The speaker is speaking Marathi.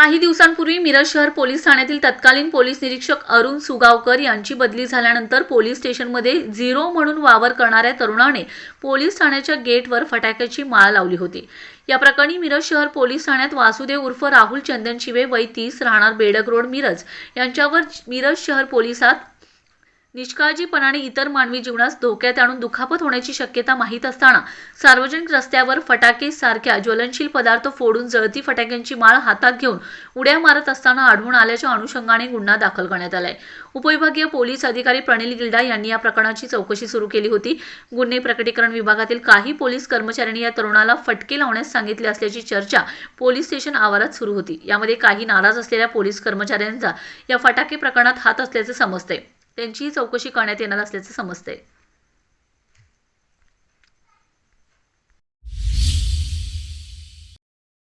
काही दिवसांपूर्वी मिरज शहर पोलीस ठाण्यातील तत्कालीन पोलीस निरीक्षक अरुण सुगावकर यांची बदली झाल्यानंतर पोलीस स्टेशनमध्ये झिरो म्हणून वावर करणाऱ्या तरुणाने पोलीस ठाण्याच्या गेटवर फटाक्याची माळ लावली होती. या प्रकरणी मिरज शहर पोलीस ठाण्यात वासुदेव उर्फ राहुल चंदन शिवे वय तीस राहणार बेडक रोड मिरज. यांच्यावर मिरज शहर पोलिसात निष्काळजीपणाने इतर मानवी जीवनास धोक्यात आणून दुखापत होण्याची शक्यता माहीत असताना सार्वजनिक रस्त्यावर फटाके सारख्या ज्वलनशील पदार्थ फोडून जळती फटाक्यांची माळ हातात घेऊन उड्या मारत असताना आढळून आल्याच्या अनुषंगाने गुन्हा दाखल करण्यात आलाय. उपविभागीय पोलीस अधिकारी प्रणिल गिल्डा यांनी या प्रकरणाची चौकशी सुरू केली होती. गुन्हे प्रकटीकरण विभागातील काही पोलीस कर्मचाऱ्यांनी या तरुणाला फटके लावण्यास सांगितले असल्याची चर्चा पोलीस स्टेशन आवारात सुरू होती. यामध्ये काही नाराज असलेल्या पोलीस कर्मचाऱ्यांचा या फटाके प्रकरणात हात असल्याचे समजते त्यांचीही चौकशी करण्यात येणार असल्याचं समजतंय.